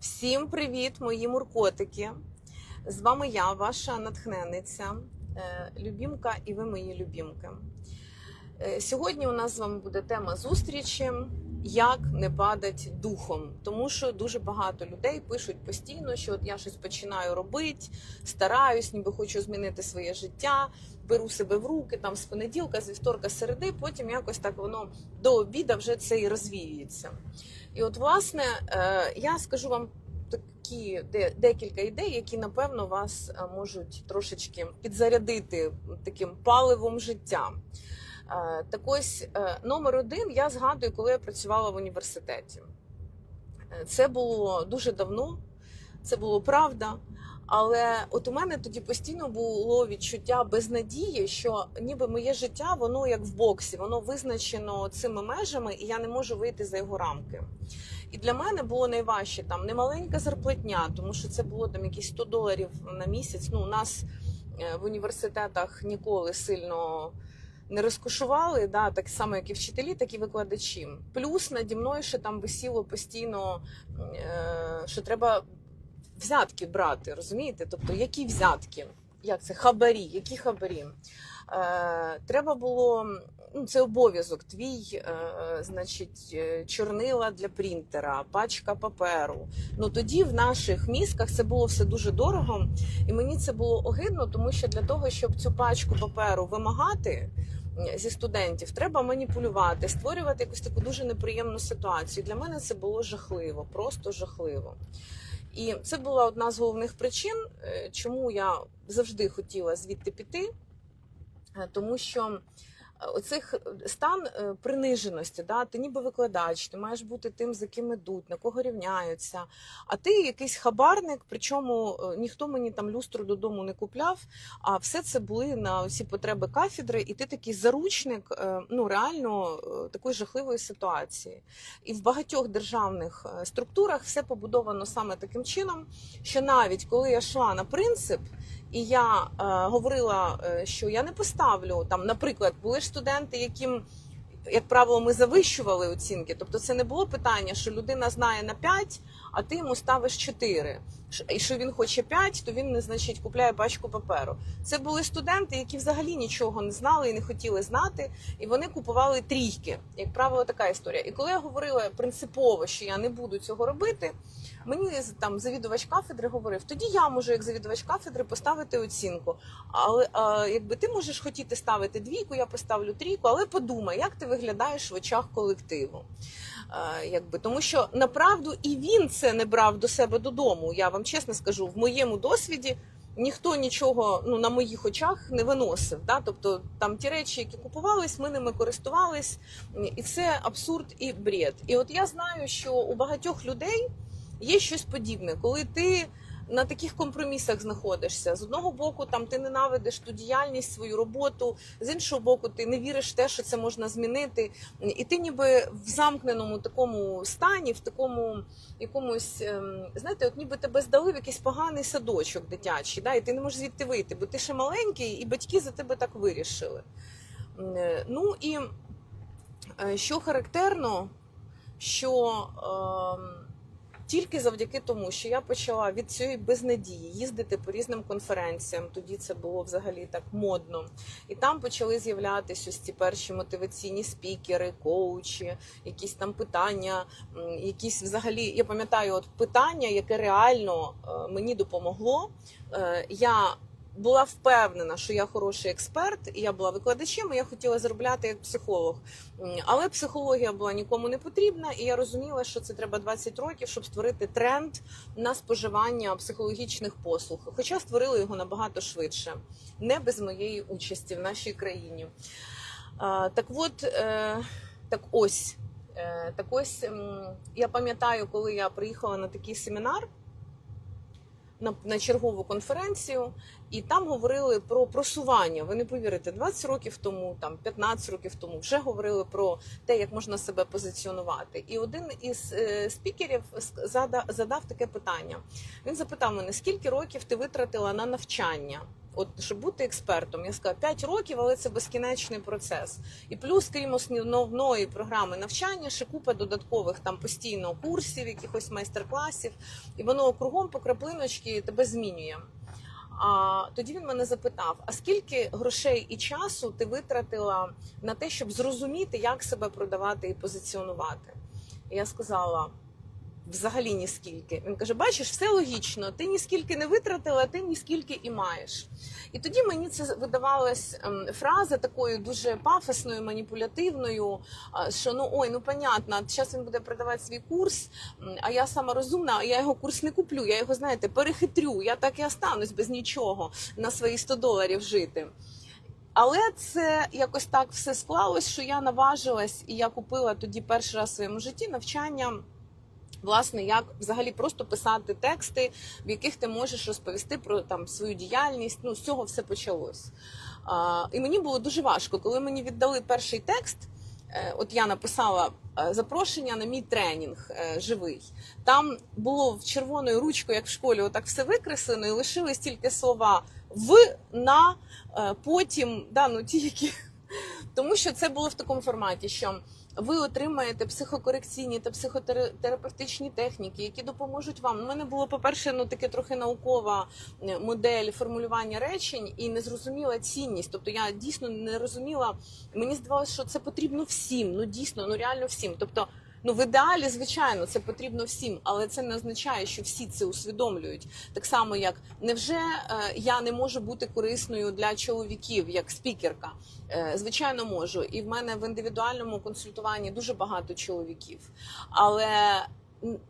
Всім привіт, мої муркотики! З вами я, ваша натхненниця, е, любімка, і ви мої любімки. Е, Сьогодні у нас з вами буде тема зустрічі як не падать духом. Тому що дуже багато людей пишуть постійно, що от я щось починаю робити, стараюсь, ніби хочу змінити своє життя, беру себе в руки там з понеділка, з вівторка, з середи, потім якось так воно до обіда вже це і розвіюється. І от, власне, е, я скажу вам такі декілька ідей, які напевно вас е, можуть трошечки підзарядити таким паливом життя. Е, Так ось номер один я згадую, коли я працювала в університеті. Це було дуже давно, це було правда. Але от у мене тоді постійно було відчуття безнадії, що ніби моє життя, воно як в боксі, воно визначено цими межами, і я не можу вийти за його рамки. І для мене було найважче там не маленька зарплатня, тому що це було там якісь 100 доларів на місяць. Ну, у нас е, в університетах ніколи сильно не розкошували, да, так само, як і вчителі, так і викладачі. Плюс наді мною ще там висіло постійно, е, що треба взятки брати, розумієте? Тобто, які взятки? Як це? Хабарі, які хабарі? Е, треба було. Ну, це обов'язок твій, е, значить, е, чорнила для принтера, пачка паперу. Ну тоді в наших мізках це було все дуже дорого, і мені це було огидно, тому що для того, щоб цю пачку паперу вимагати зі студентів, треба маніпулювати, створювати якусь таку дуже неприємну ситуацію. Для мене це було жахливо, просто жахливо. І це була одна з головних причин, е, чому я завжди хотіла звідти піти, Е, тому що оцих стан е, приниженості, да, ти ніби викладач, ти маєш бути тим, за ким ідуть, на кого рівняються. А ти якийсь хабарник, причому е, ніхто мені там люстру додому не купляв, а все це були на всі потреби кафедри, і ти такий заручник е, ну реально е, такої жахливої ситуації. І в багатьох державних е, структурах все побудовано саме таким чином, що навіть коли я йшла на принцип. І я е, говорила, е, що я не поставлю там, наприклад, були ж студенти, яким, як правило, ми завищували оцінки. Тобто, це не було питання, що людина знає на 5, а ти йому ставиш 4. І що він хоче 5, то він значить купляє пачку паперу. Це були студенти, які взагалі нічого не знали і не хотіли знати, і вони купували трійки. Як правило, така історія. І коли я говорила принципово, що я не буду цього робити. Мені там завідувач кафедри говорив, тоді я можу, як завідувач кафедри, поставити оцінку. Але а, якби ти можеш хотіти ставити двійку, я поставлю трійку, але подумай, як ти виглядаєш в очах колективу. Якби, тому що направду і він це не брав до себе додому. Я вам чесно скажу, в моєму досвіді. Ніхто нічого ну на моїх очах не виносив. Да? Тобто там ті речі, які купувались, ми ними користувались, і це абсурд і бред. І от я знаю, що у багатьох людей є щось подібне, коли ти на таких компромісах знаходишся. З одного боку, там ти ненавидиш ту діяльність, свою роботу, з іншого боку, ти не віриш в те, що це можна змінити. І ти ніби в замкненому такому стані, в такому якомусь, ем, знаєте, от ніби тебе здали в якийсь поганий садочок дитячий, да, і ти не можеш звідти вийти, бо ти ще маленький, і батьки за тебе так вирішили. Е, Ну і е, що характерно, що. Тільки завдяки тому, що я почала від цієї безнадії їздити по різним конференціям. Тоді це було взагалі так модно. І там почали з'являтися ось ці перші мотиваційні спікери, коучі, якісь там питання, якісь взагалі. Я пам'ятаю, от питання, яке реально е, мені допомогло. Е, Я була впевнена, що я хороший експерт, і я була викладачем, і я хотіла заробляти як психолог. Але психологія була нікому не потрібна, і я розуміла, що це треба 20 років, щоб створити тренд на споживання психологічних послуг. Хоча створили його набагато швидше, не без моєї участі в нашій країні. Так от, е, так ось, е, так ось я пам'ятаю, коли я приїхала на такий семінар. На, на чергову конференцію, І там говорили про просування. Ви не повірите, 20 років тому, там 15 років тому вже говорили про те, як можна себе позиціонувати. І один із е, спікерів задав таке питання. Він запитав мене, скільки років ти витратила на навчання? От щоб бути експертом, я сказала 5 років, але це безкінечний процес. І плюс, крім основної програми навчання, ще купа додаткових там постійно курсів, якихось майстер-класів, і воно кругом по краплиночці тебе змінює. А тоді він мене запитав: а скільки грошей і часу ти витратила на те, щоб зрозуміти, як себе продавати і позиціонувати? І я сказала. Взагалі ні скільки. Він каже: бачиш, все логічно. Ти ні скільки не витратила, ти ні скільки і маєш. І тоді мені це видавалась ем, фраза такою дуже пафосною, маніпулятивною. Що ну ой, ну понятно, зараз він буде продавати свій курс, а я сама розумна, я його курс не куплю. Я його, знаєте, перехитрю. Я так і останусь без нічого на свої 100 доларів жити. Але це якось так все склалось, що я наважилась і я купила тоді перший раз в своєму житті навчання. Власне, як взагалі просто писати тексти, в яких ти можеш розповісти про там свою діяльність. Ну з цього все почалось. А, і мені було дуже важко, коли мені віддали перший текст. е, От я написала е, запрошення на мій тренінг е, живий. Там було в червоною ручкою, як в школі, отак все викреслено, і лишились тільки слова в, на, потім, да, ну ті, які. Тому що це було в такому форматі, що ви отримаєте психокорекційні та психотерапевтичні техніки, які допоможуть вам. У мене було, по-перше, ну таке трохи наукова е, модель формулювання речень і не зрозуміла цінність. Тобто я дійсно не розуміла. Мені здавалося, що це потрібно всім. Ну дійсно, ну реально всім. Тобто. Ну, в ідеалі, звичайно, це потрібно всім, але це не означає, що всі це усвідомлюють. Так само, як невже е, я не можу бути корисною для чоловіків як спікерка? Е, звичайно, можу. І в мене в індивідуальному консультуванні дуже багато чоловіків. Але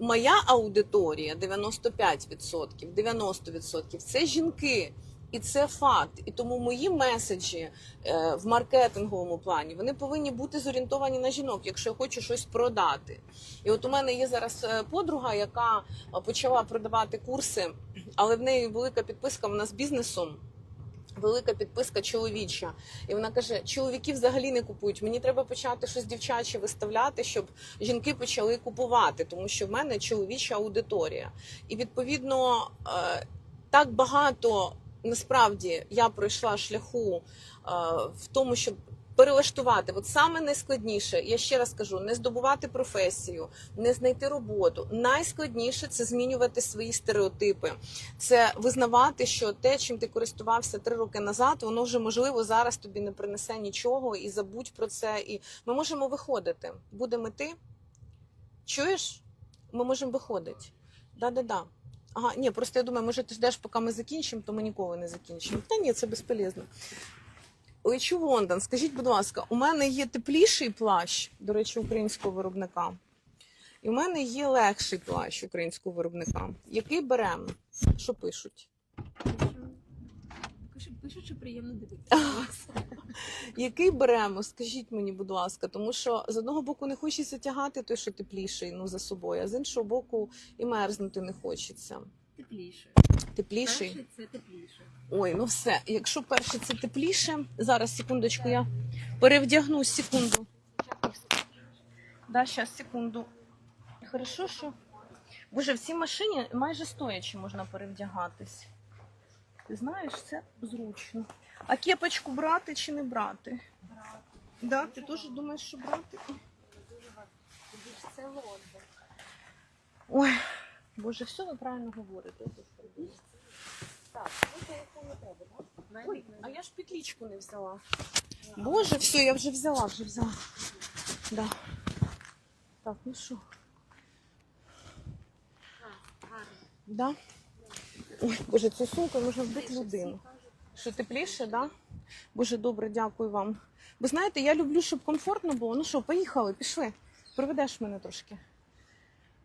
моя аудиторія 95%, 90% це жінки. І це факт. І тому мої меседжі е, в маркетинговому плані вони повинні бути зорієнтовані на жінок, якщо я хочу щось продати. І от у мене є зараз е, подруга, яка почала продавати курси, але в неї велика підписка вона з бізнесом. Велика підписка чоловіча, і вона каже: чоловіки взагалі не купують. Мені треба почати щось дівчаче виставляти, щоб жінки почали купувати, тому що в мене чоловіча аудиторія. І відповідно е, так багато насправді я пройшла шляху е, в тому, щоб перелаштувати. От саме найскладніше, я ще раз кажу, не здобувати професію, не знайти роботу. Найскладніше це змінювати свої стереотипи, це визнавати, що те, чим ти користувався три роки назад, воно вже можливо зараз тобі не принесе нічого, і забудь про це. І ми можемо виходити. Будемо йти. Чуєш? Ми можемо виходити. Да-да-да. Ага, ні, просто я думаю, може ти ждеш, поки ми закінчимо, то ми ніколи не закінчимо. Та ні, це безполезно. Лечу в Лондон. Скажіть, будь ласка, у мене є тепліший плащ, до речі, українського виробника. І у мене є легший плащ українського виробника. Який беремо? Що пишуть? Пишуть, що приємно дивитися вас. Який беремо? Скажіть мені, будь ласка, тому що з одного боку не хочеться тягати той, що тепліший, ну за собою, а з іншого боку, і мерзнути не хочеться. Тепліше. Тепліший. Перше це тепліше. Ой, ну все. Якщо перше це тепліше, зараз секундочку, я перевдягнусь секунду. Да, зараз секунду. Хорошо, що. Боже, в цій машині майже стоячи можна перевдягатись. Ти знаєш, це зручно. А кепочку брати чи не брати? Брати. Да, ти теж думаєш, що брати? Це Лондон. Ой, Боже, все ви правильно говорите. Так, ну не треба, так? Ой, а я ж петличку не взяла. Боже, все, я вже взяла, вже взяла. Да. Так, ну що? Гарно. Да? Ой, Боже, цю сумку можна вбити людину. Що тепліше, да? Боже, добре, дякую вам. Ви знаєте, я люблю, щоб комфортно було. Ну що, поїхали, пішли. Проведеш мене трошки.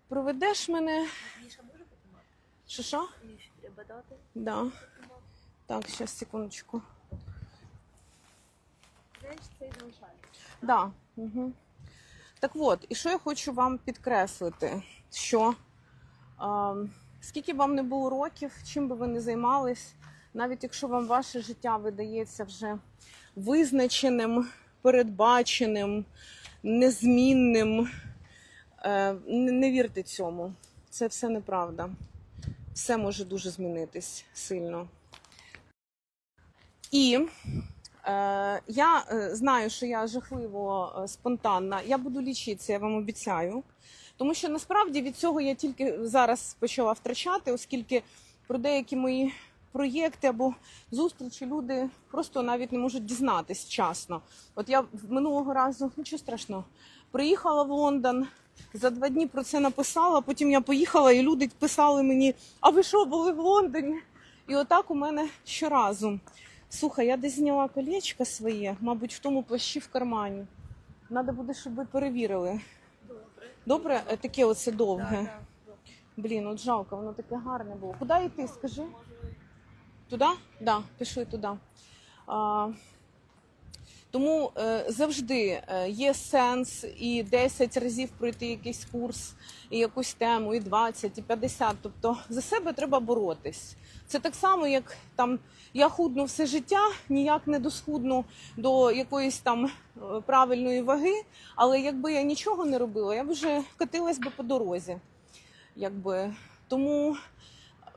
Проведеш мене. Може? Що що? Треба дати. Да. Так, зараз, секундочку. Знаєш, це залишає. Да. Угу. Так от, і що я хочу вам підкреслити, що е, скільки вам не було років, чим би ви не займались, навіть якщо вам ваше життя видається вже визначеним, передбаченим, незмінним, е, не вірте цьому. Це все неправда. Все може дуже змінитись сильно. І я е, знаю, що я жахливо е, спонтанна. Я буду лічитися, я вам обіцяю. Тому що насправді від цього я тільки зараз почала втрачати, оскільки про деякі мої проєкти або зустрічі люди просто навіть не можуть дізнатись вчасно. От я минулого разу нічого страшного. Приїхала в Лондон, за два дні про це написала. Потім я поїхала, і люди писали мені: А ви що, були в Лондоні? І отак у мене щоразу. Слухай, я десь зняла колечко своє, мабуть, в тому плащі в кармані. Треба буде, щоб ви перевірили. Добре. Добре, Е, таке оце довге. Да, да. Блін, от жалко, воно таке гарне було. Куди йти, скажи? Туди? Да, пішли туди. А, тому е, завжди е, є сенс і 10 разів пройти якийсь курс, і якусь тему, і 20, і 50. Тобто за себе треба боротись. Це так само, як там я худну все життя, ніяк не досхудну до якоїсь там е, правильної ваги, але якби я нічого не робила, я б вже катилась би по дорозі. Якби. Тому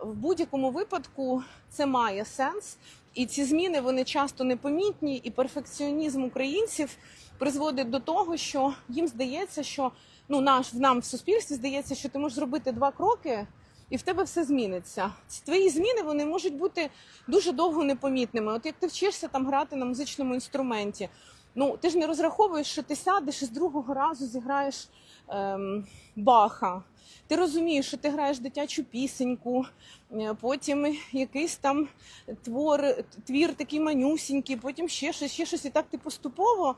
в будь-якому випадку це має сенс. І ці зміни вони часто непомітні, і перфекціонізм українців призводить до того, що їм здається, що ну наш нам в суспільстві здається, що ти можеш зробити два кроки, і в тебе все зміниться. Ці твої зміни вони можуть бути дуже довго непомітними. От як ти вчишся там грати на музичному інструменті, ну ти ж не розраховуєш, що ти сядеш і з другого разу зіграєш ем, баха. Ти розумієш, що ти граєш дитячу пісеньку, е, потім якийсь там твор, твір такий манюсінький, потім ще щось, ще щось, і так ти поступово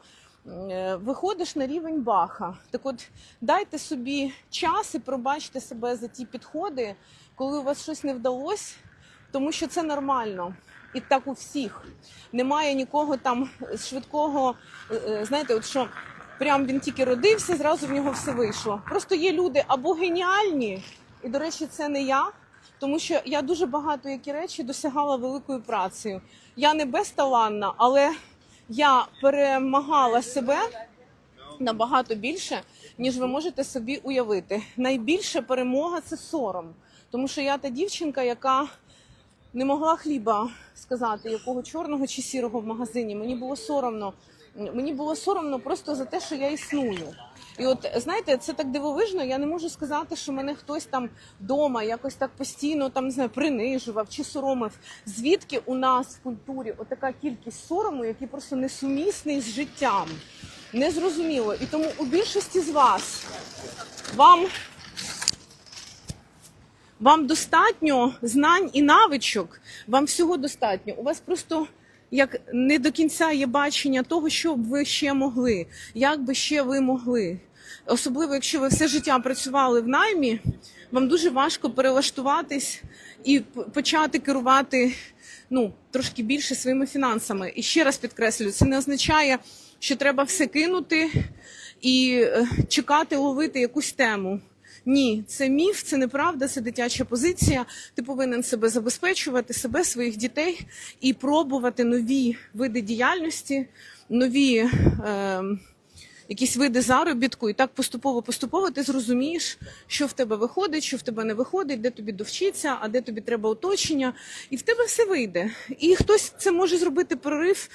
виходиш на рівень баха. Так от дайте собі час і пробачте себе за ті підходи, коли у вас щось не вдалося, тому що це нормально. І так у всіх. Немає нікого там швидкого, е, е, знаєте, от що прям він тільки родився, зразу в нього все вийшло. Просто є люди або геніальні, і, до речі, це не я, тому що я дуже багато які речі досягала великою працею. Я не безталанна, але я перемагала себе набагато більше, ніж ви можете собі уявити. Найбільша перемога це сором. Тому що я та дівчинка, яка не могла хліба сказати, якого чорного чи сірого в магазині. Мені було соромно. Мені було соромно просто за те, що я існую. І от знаєте, це так дивовижно. Я не можу сказати, що мене хтось там вдома якось так постійно там не знаю, принижував чи соромив. Звідки у нас в культурі отака кількість сорому, який просто несумісний з життям? Незрозуміло. І тому у більшості з вас вам вам достатньо знань і навичок, вам всього достатньо. У вас просто як не до кінця є бачення того, що б ви ще могли, як би ще ви могли. Особливо, якщо ви все життя працювали в наймі, вам дуже важко перелаштуватись і почати керувати ну, трошки більше своїми фінансами. І ще раз підкреслюю, це не означає, що треба все кинути і е, чекати ловити якусь тему. Ні, це міф, це неправда, це дитяча позиція. Ти повинен себе забезпечувати, себе, своїх дітей і пробувати нові види діяльності, нові е, якісь види заробітку. І так поступово поступово ти зрозумієш, що в тебе виходить, що в тебе не виходить, де тобі довчитися, а де тобі треба оточення. І в тебе все вийде. І хтось це може зробити прорив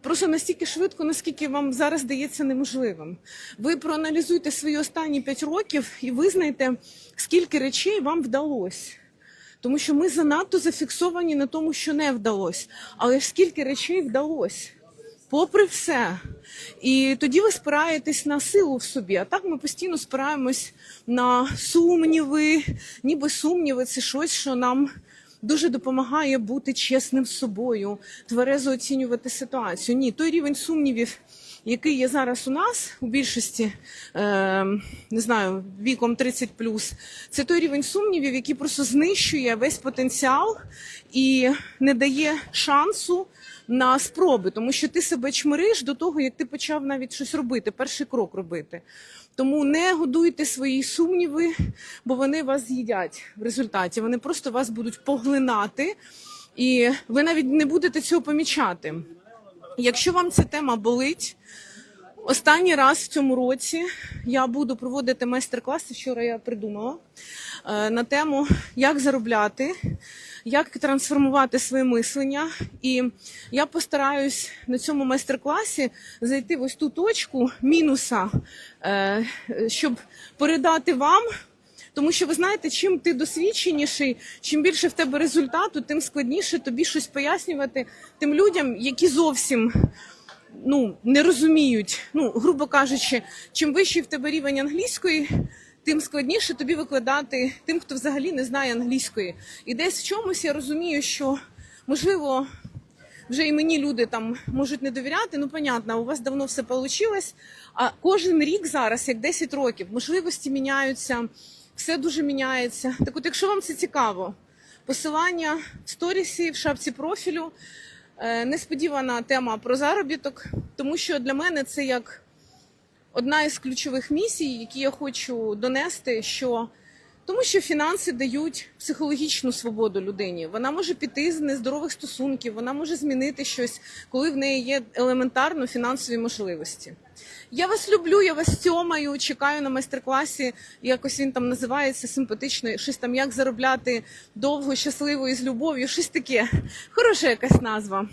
просто настільки швидко, наскільки вам зараз здається неможливим. Ви проаналізуйте свої останні 5 років і визнайте, скільки речей вам вдалося. Тому що ми занадто зафіксовані на тому, що не вдалося. Але ж скільки речей вдалося. Попри все. І тоді ви спираєтесь на силу в собі. А так ми постійно спираємось на сумніви, ніби сумніви це щось, що нам дуже допомагає бути чесним з собою, тверезо оцінювати ситуацію. Ні, той рівень сумнівів, який є зараз у нас у більшості, е, не знаю, віком 30+, це той рівень сумнівів, який просто знищує весь потенціал і не дає шансу на спроби, тому що ти себе чмириш до того, як ти почав навіть щось робити, перший крок робити. Тому не годуйте свої сумніви, бо вони вас з'їдять в результаті. Вони просто вас будуть поглинати. і ви навіть не будете цього помічати. Якщо вам ця тема болить, останній раз в цьому році я буду проводити майстер-класи. Вчора я придумала е, на тему, як заробляти, як трансформувати своє мислення. І я постараюсь на цьому майстер-класі зайти в ось ту точку мінуса, е, щоб передати вам. Тому що ви знаєте, чим ти досвідченіший, чим більше в тебе результату, тим складніше тобі щось пояснювати тим людям, які зовсім ну, не розуміють. Ну, грубо кажучи, чим вищий в тебе рівень англійської, тим складніше тобі викладати тим, хто взагалі не знає англійської. І десь в чомусь я розумію, що можливо. Вже і мені люди там можуть не довіряти. Ну, понятно, у вас давно все вийшло. А кожен рік зараз, як 10 років, можливості міняються, все дуже міняється. Так от, якщо вам це цікаво, посилання в сторісі, в шапці профілю. Е, Несподівана тема про заробіток, тому що для мене це як одна із ключових місій, які я хочу донести, що тому що фінанси дають психологічну свободу людині. Вона може піти з нездорових стосунків, вона може змінити щось, коли в неї є елементарно фінансові можливості. Я вас люблю, я вас цьомаю, чекаю на майстер-класі. Якось він там називається симпатично, щось там як заробляти довго, щасливо і з любов'ю, щось таке. Хороша якась назва.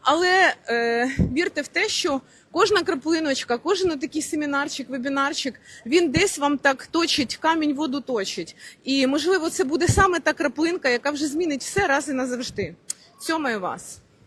Але е, вірте в те, що кожна краплиночка, кожен такий семінарчик, вебінарчик, він десь вам так точить, камінь воду точить. І можливо, це буде саме та краплинка, яка вже змінить все раз і назавжди. Цьомаю вас.